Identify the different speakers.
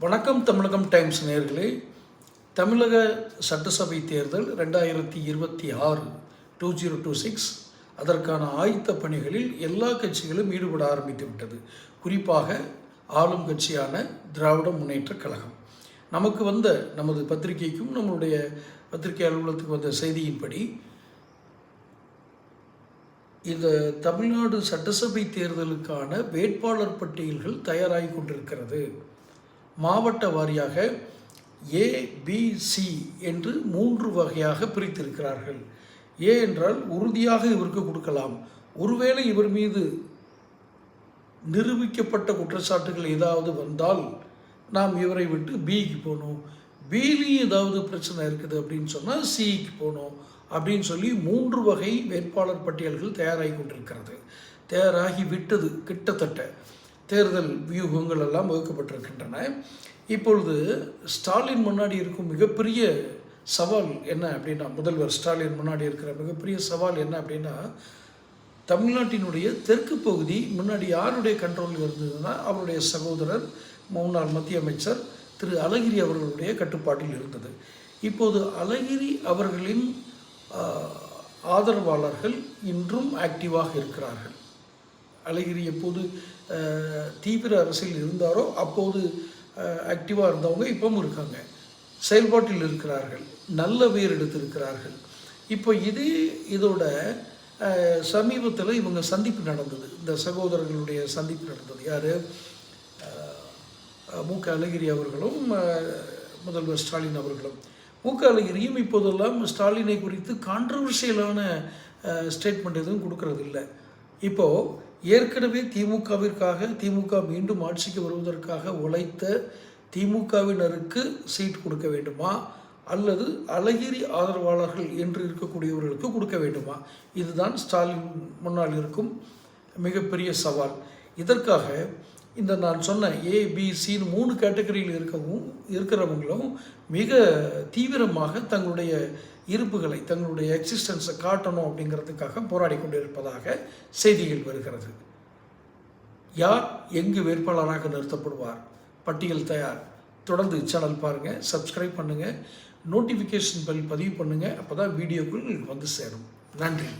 Speaker 1: வணக்கம் தமிழகம் டைம்ஸ் நேர்களே. தமிழக சட்டசபை தேர்தல் ரெண்டாயிரத்தி இருபத்தி ஆறு டூ ஜீரோ டூ சிக்ஸ். அதற்கான ஆயத்த பணிகளில் எல்லா கட்சிகளும் ஈடுபட ஆரம்பித்து விட்டது. குறிப்பாக ஆளும் கட்சியான திராவிட முன்னேற்றக் கழகம். நமக்கு வந்த நமது பத்திரிகைக்கும் நம்மளுடைய பத்திரிகை அலுவலகத்துக்கு வந்த செய்தியின்படி இந்த தமிழ்நாடு சட்டசபை தேர்தலுக்கான வேட்பாளர் பட்டியல்கள் தயாராகி கொண்டிருக்கிறது. மாவட்ட வாரியாக ஏபிசி என்று மூன்று வகையாக பிரித்திருக்கிறார்கள். ஏ என்றால் உறுதியாக இவருக்கு கொடுக்கலாம். ஒருவேளை இவர் மீது நிரூபிக்கப்பட்ட குற்றச்சாட்டுகள் ஏதாவது வந்தால் நாம் இவரை விட்டு பிக்கு போகணும். பிலையும் ஏதாவது பிரச்சனை இருக்குது அப்படின்னு சொன்னால் சிக்கு போகணும் அப்படின்னு சொல்லி மூன்று வகை வேட்பாளர் பட்டியல்கள் தயாராகி கொண்டிருக்கிறது. தயாராகி விட்டது கிட்டத்தட்ட. தேர்தல் வியூகங்கள் எல்லாம் வகுக்கப்பட்டிருக்கின்றன. இப்பொழுது ஸ்டாலின் முன்னாடி இருக்கும் மிகப்பெரிய சவால் என்ன அப்படின்னா முதல்வர் ஸ்டாலின் முன்னாடி இருக்கிற மிகப்பெரிய சவால் என்ன அப்படின்னா தமிழ்நாட்டினுடைய தெற்கு பகுதி முன்னாடி யாருடைய கண்ட்ரோலில் இருந்ததுன்னா அவருடைய சகோதரர் முன்னாள் மத்திய அமைச்சர் திரு அழகிரி அவர்களுடைய கட்டுப்பாட்டில் இருந்தது. இப்போது அழகிரி அவர்களின் ஆதரவாளர்கள் இன்றும் ஆக்டிவாக இருக்கிறார்கள். அழகிரி எப்போது தீவிர அரசியல் இருந்தாரோ அப்போது ஆக்டிவாக இருந்தவங்க இப்பவும் இருக்காங்க. செயல்பாட்டில் இருக்கிறார்கள். நல்ல வேர் எடுத்திருக்கிறார்கள். இப்போ இது இதோட சமீபத்தில் இவங்க சந்திப்பு நடந்தது. இந்த சகோதரர்களுடைய சந்திப்பு நடந்தது. யார்? மு க. அழகிரி அவர்களும் முதல்வர் ஸ்டாலின் அவர்களும். மு க. அழகிரியும் இப்போதெல்லாம் ஸ்டாலினை குறித்து கான்ட்ரவர்ஷியலான ஸ்டேட்மெண்ட் எதுவும் கொடுக்கறதில்ல. இப்போது ஏற்கனவே திமுகவிற்காக திமுக மீண்டும் ஆட்சிக்கு வருவதற்காக உழைத்த திமுகவினருக்கு சீட் கொடுக்க வேண்டுமா? அல்லது அழகிரி ஆதரவாளர்கள் என்று இருக்கக்கூடியவர்களுக்கு கொடுக்க வேண்டுமா? இதுதான் ஸ்டாலின் முன்னால் இருக்கும் மிகப்பெரிய சவால். இதற்காக இந்த நான் சொன்ன ஏபிசின்னு மூணு கேட்டகரியில் இருக்கவும் இருக்கிறவங்களும் மிக தீவிரமாக தங்களுடைய இருப்புகளை தங்களுடைய எக்ஸிஸ்டன்ஸை காட்டணும் அப்படிங்கிறதுக்காக போராடி கொண்டிருப்பதாக செய்திகள் வருகிறது. யார் எங்கு வேட்பாளராக நிறுத்தப்படுவார்? பட்டியல் தயார். தொடர்ந்து சேனல் பாருங்கள் சப்ஸ்கிரைப் பண்ணுங்கள் நோட்டிஃபிகேஷன் பெல் பதிவு பண்ணுங்கள் அப்போ தான் வீடியோக்கள் வந்து சேரும். நன்றி.